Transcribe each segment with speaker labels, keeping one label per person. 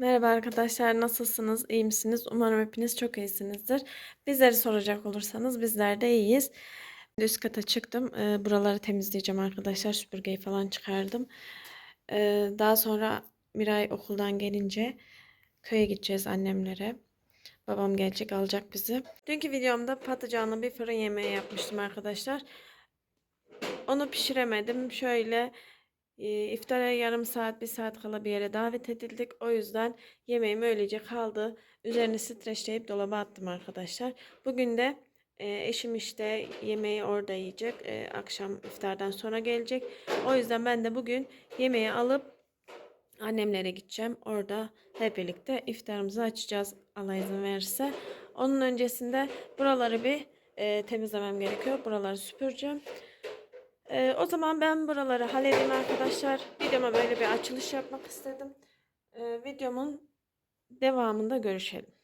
Speaker 1: Merhaba arkadaşlar, nasılsınız? İyi misiniz? Umarım hepiniz çok iyisinizdir. Bizleri soracak olursanız bizler de iyiyiz. Üst kata çıktım. Ee, buraları temizleyeceğim arkadaşlar. Süpürgeyi falan çıkardım. Ee, daha sonra Miray okuldan gelince köye gideceğiz annemlere. Babam gelecek alacak bizi. Dünkü videomda patlıcanlı bir fırın yemeği yapmıştım arkadaşlar. Onu pişiremedim. Şöyle e, iftara yarım saat, bir saat kala bir yere davet edildik. O yüzden yemeğim öylece kaldı. Üzerini streçleyip dolaba attım arkadaşlar. Bugün de eşim işte yemeği orada yiyecek. Akşam iftardan sonra gelecek. O yüzden ben de bugün yemeği alıp annemlere gideceğim. Orada hep birlikte iftarımızı açacağız Allah izin verirse. Onun öncesinde buraları bir temizlemem gerekiyor. Buraları süpüreceğim. Ee, o zaman ben buraları halledeyim arkadaşlar. Videoma böyle bir açılış yapmak istedim. Ee, videomun devamında görüşelim.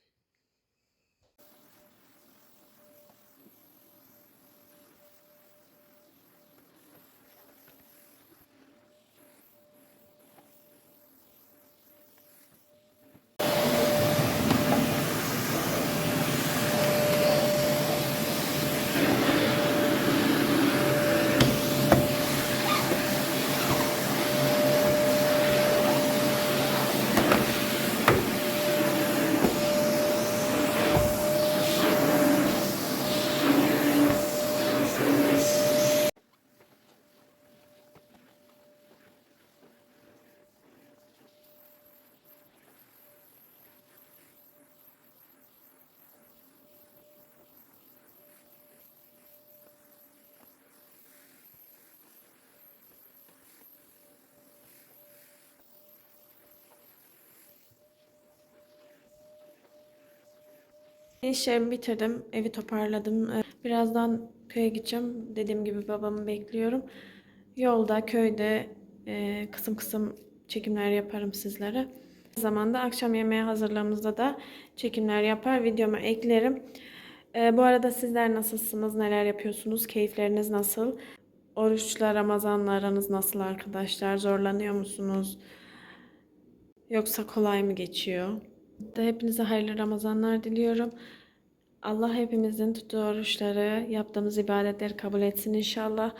Speaker 1: İşlerimi bitirdim. Evi toparladım. Ee, Birazdan köye gideceğim. Dediğim gibi babamı bekliyorum. Yolda, köyde e, kısım kısım çekimler yaparım sizlere. Zamanda akşam yemeği hazırlığımızda da çekimler yapar. Videoma eklerim. Ee, bu arada sizler nasılsınız? Neler yapıyorsunuz? Keyifleriniz nasıl? Oruçla Ramazanla aranız nasıl arkadaşlar? Zorlanıyor musunuz? Yoksa kolay mı geçiyor? De hepinize hayırlı Ramazanlar diliyorum. Allah hepimizin tuttuğu oruçları, yaptığımız ibadetleri kabul etsin inşallah.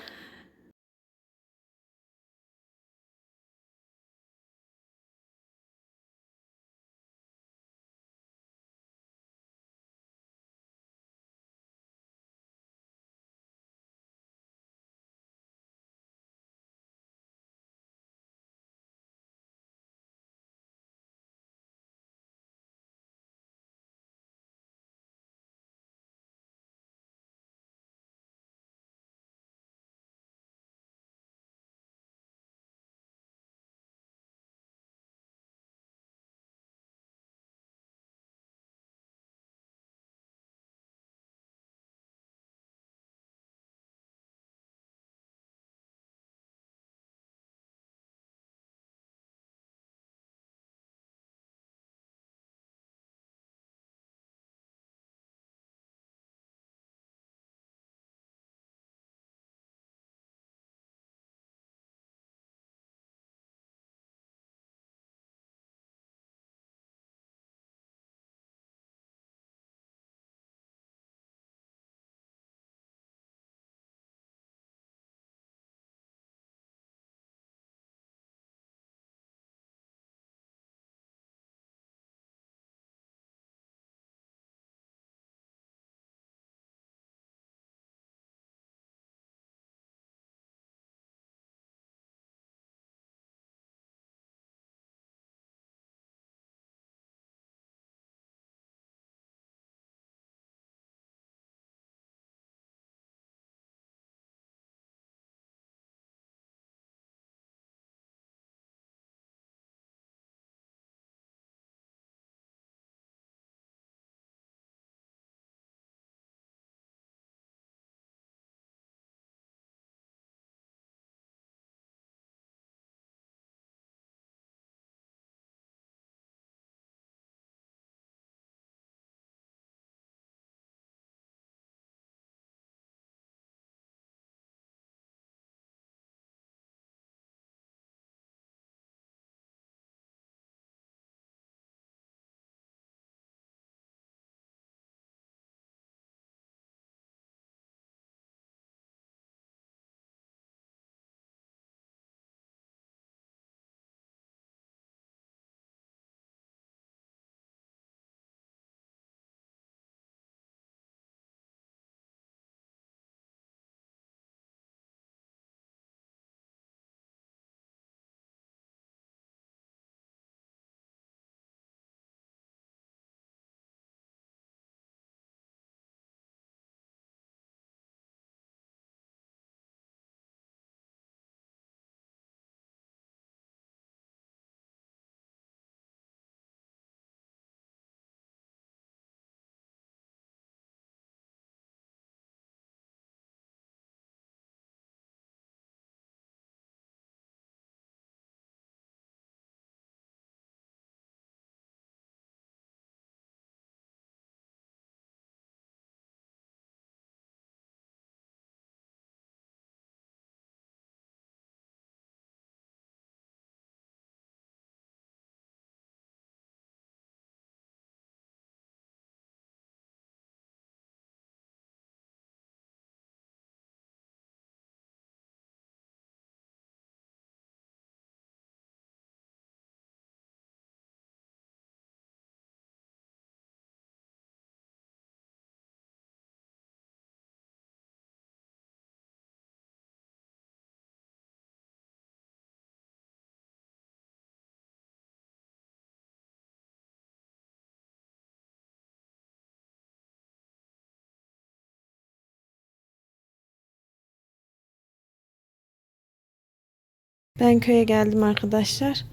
Speaker 1: Ben köye geldim arkadaşlar.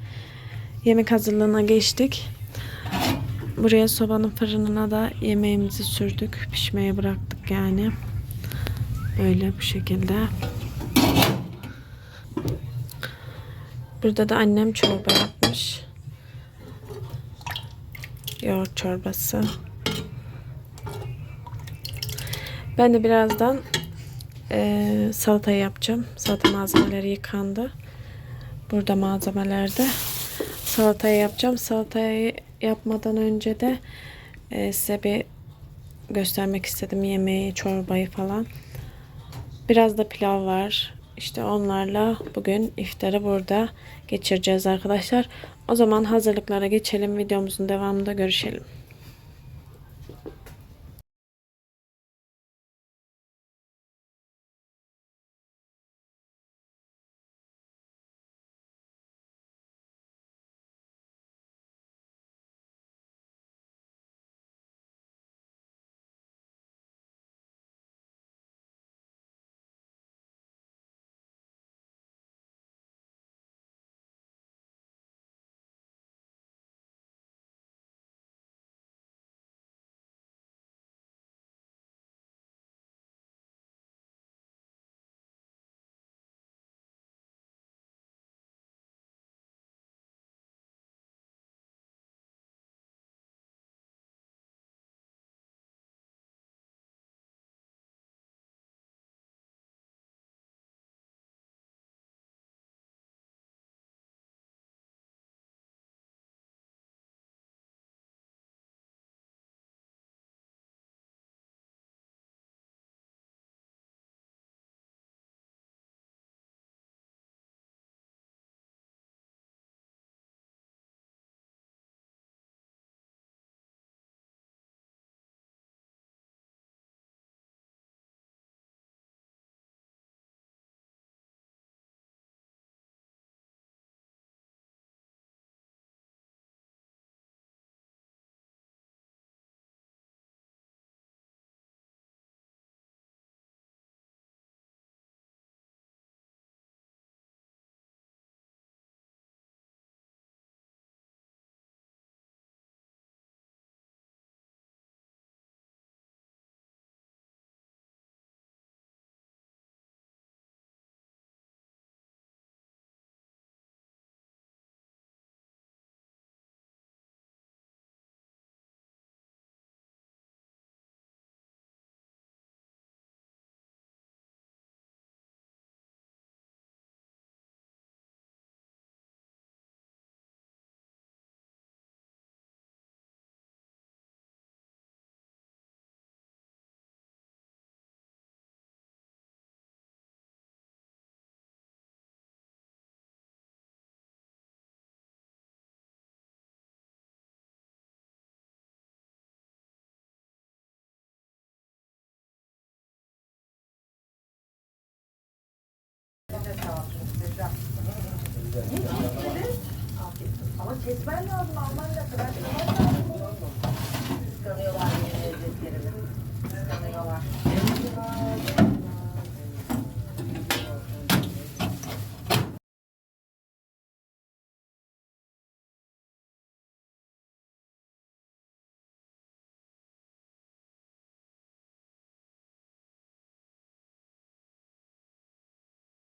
Speaker 1: Yemek hazırlığına geçtik. Buraya sobanın fırınına da yemeğimizi sürdük. Pişmeye bıraktık yani. Böyle bu şekilde. Burada da annem çorba yapmış. Yoğurt çorbası. Ben de birazdan eee salata yapacağım. Salata malzemeleri yıkandı. Burada malzemelerde. Salatayı yapacağım. Salatayı yapmadan önce de eee, size bir göstermek istedim yemeği, çorbayı falan. Biraz da pilav var. İşte onlarla bugün iftarı burada geçireceğiz arkadaşlar. O zaman hazırlıklara geçelim. Videomuzun devamında görüşelim.
Speaker 2: van